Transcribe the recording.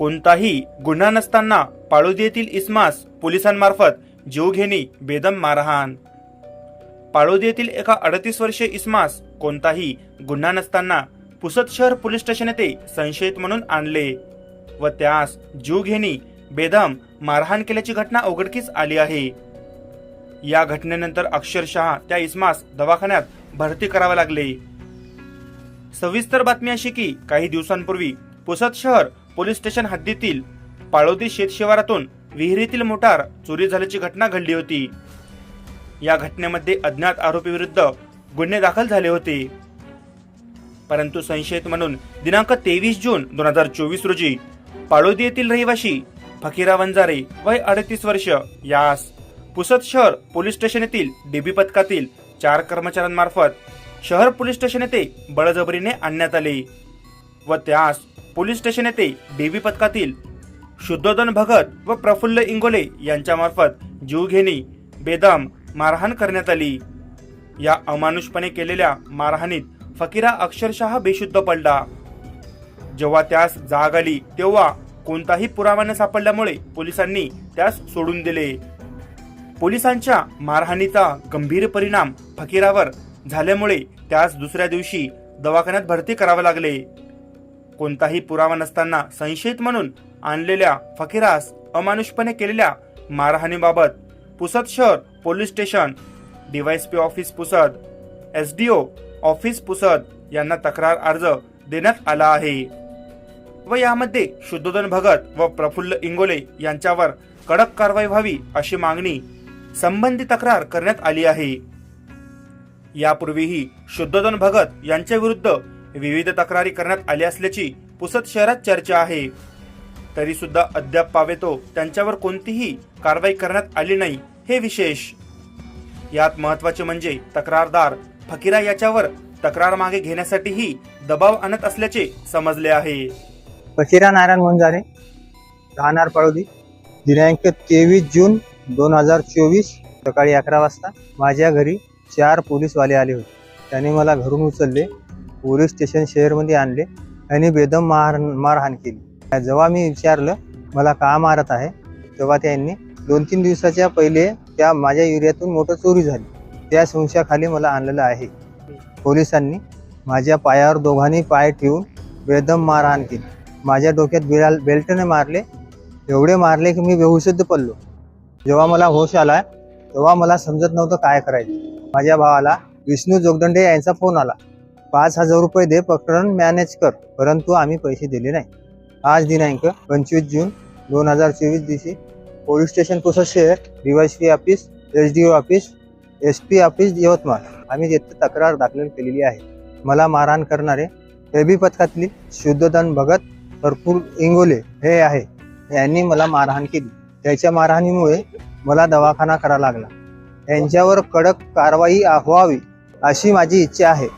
कोणताही गुन्हा नसताना पाळोदी येथील इस्मास पोलिसांमार्फत जीवघेणी बेदम मारहाण. पाळोदी येथील एका अडतीस वर्षीय इस्मास कोणताही गुन्हा नसताना पुसद शहर पोलीस स्टेशन येथे संशयित म्हणून आणले व त्यास जीवघेणी बेदम मारहाण केल्याची घटना उघडकीस आली आहे. या घटनेनंतर अक्षरशः त्या इस्मास दवाखान्यात भरती करावे लागले. सविस्तर बातमी अशी की काही दिवसांपूर्वी पुसद शहर पोलीस स्टेशन हद्दीतील पाळोदी शेत शिवारातून विहिरीतील मोटार चोरी झाल्याची घटना घडली होती. या घटनेमध्ये अज्ञात आरोपी विरुद्ध गुन्हे दाखल झाले होते. परंतु संशयित म्हणून दिनांक तेवीस जून दोन हजार चोवीस रोजी पाळोदी येथील रहिवाशी फकीरा वंजारे वय अडतीस वर्ष यास पुसद शहर पोलीस स्टेशन येथील डीबी पथकातील चार कर्मचाऱ्यांमार्फत शहर पोलीस स्टेशन येथे बळजबरीने आणण्यात आले व त्यास पोलीस स्टेशन येथे डीबी पथकातील शुद्धोदन भगत व प्रफुल्ल इंगोले यांच्यामार्फत जीवघेणी बेदम मारहाण करण्यात आली. या अमानुषपणे केलेल्या मारहाणीत फकीरा अक्षरशः बेशुद्ध पडला. जेव्हा त्यास जाग आली तेव्हा कोणताही पुरावा न सापडल्यामुळे पोलिसांनी त्यास सोडून दिले. पोलिसांच्या मारहाणीचा गंभीर परिणाम फकीरावर झाल्यामुळे त्यास दुसऱ्या दिवशी दवाखान्यात भरती करावे लागले. कोणताही पुरावा नसताना संशयित म्हणून आणलेल्या फकीरास अमानुषपणे केलेल्या मारहाणीबाबत पुसद शहर police station DYSP office Pusad S D O office Pusad यांना तक्रार अर्ज देण्यात आला आहे. व यामध्ये शुद्धोदन भगत व प्रफुल्ल इंगोले यांच्यावर कडक कारवाई व्हावी अशी मागणी संबंधी तक्रार करण्यात आली आहे. यापूर्वीही शुद्धोदन भगत यांच्या विरुद्ध विविध तक्रारी करण्यात आल्या असल्याची पुसद शहरात चर्चा आहे. तरी सुद्धा अद्याप पावेतो त्यांच्यावर कोणतीही कारवाई करण्यात आली नाही हे विशेष. यात महत्त्वाचे म्हणजे तक्रारदार फकीरा याच्यावर तक्रार मागे घेण्यासाठीही दबाव आणत असल्याचे समजले आहे. फकीरा नारायण मंजारे राहणार पळोदी दिनांक तेवीस जून दोन हजार चोवीस सकाळी अकरा वाजता माझ्या घरी चार पोलीसवाले आले होते. त्याने मला घरून उचलले. पोलीस स्टेशन शहरमध्ये आणले आणि बेदम मार मारहाण केली. जेव्हा मी विचारलं मला का मारत आहे? तेव्हा त्यांनी दोन तीन दिवसाच्या पहिले त्या माझ्या एरियातून मोटर चोरी झाली. त्या संशयाखाली मला आणलेलं आहे. पोलिसांनी माझ्या पायावर दोघांनी पाय ठेवून बेदम मारहाण केली. माझ्या डोक्यात बिळा बेल्टने मारले. एवढे मारले की मी बेहुशुद्ध पडलो. जेव्हा मला होश आला तेव्हा मला समजत नव्हतं काय करायचं. माझ्या भावाला विष्णू जोगदंडे यांचा फोन आला. पाच हजार रुपये दे प्रकरण मॅनेज कर. परंतु आम्ही पैसे दिले नाही. आज दिनांक पंचवीस जून दोन हजार चोवीस दिवशी पोलीस स्टेशन पुसद शहर DYSP office S D O office S P office Yavatmal. आम्ही तिथे तक्रार दाखल केलेली आहे मला मारहाण करणारे एबी पथकातली शुद्धोधन भगत भरपूर इंगोले हे आहे. यांनी मला मारहाण केली. त्याच्या मारहाणीमुळे मला दवाखाना करावा लागला. यांच्यावर कडक कारवाई व्हावी अशी माझी इच्छा आहे.